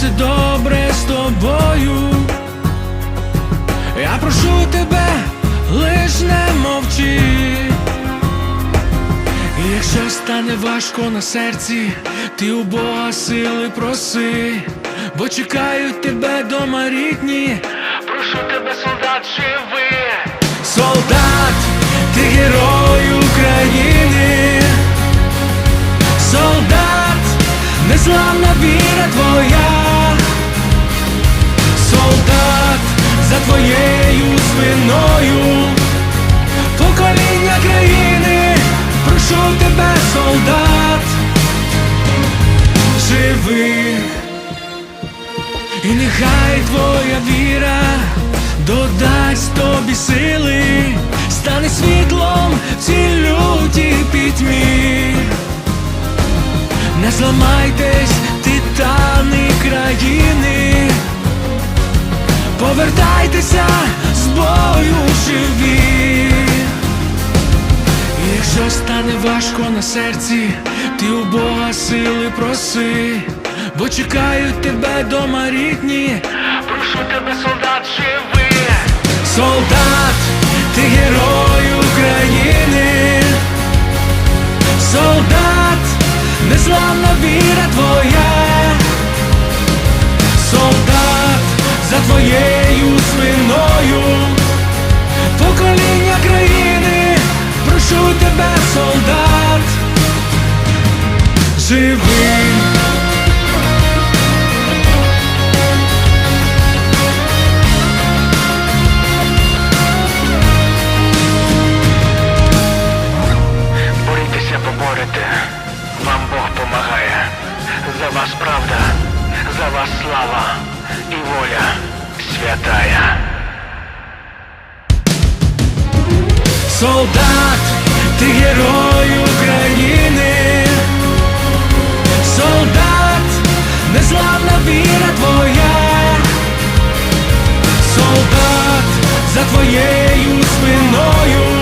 все добре з тобою. Я прошу тебе, лиш не мовчи. Якщо стане важко на серці, ти у Бога сили проси, бо чекають тебе дома рідні. Прошу тебе, солдат, за твоєю спиною. Покоління країни, прошу тебе, солдат, живи, і нехай твоя віра додасть тобі сили, стане світлом в цій лютій пітьмі. Не зламайтесь, важко на серці, ти у Бога сили проси, бо чекають тебе дома рідні. Прошу тебе, солдат, живи. Солдат, ти герой України. Солдат, незламна віра твоя. Солдат, за твоєю спиною. Покоління країни, прошу тебе, солдат, живи. Борітеся, поборете, вам Бог помагає. За вас правда, за вас слава і воля святая. Солдат, ти герой України. Солдат, незламна віра твоя. Солдат, за твоєю спиною.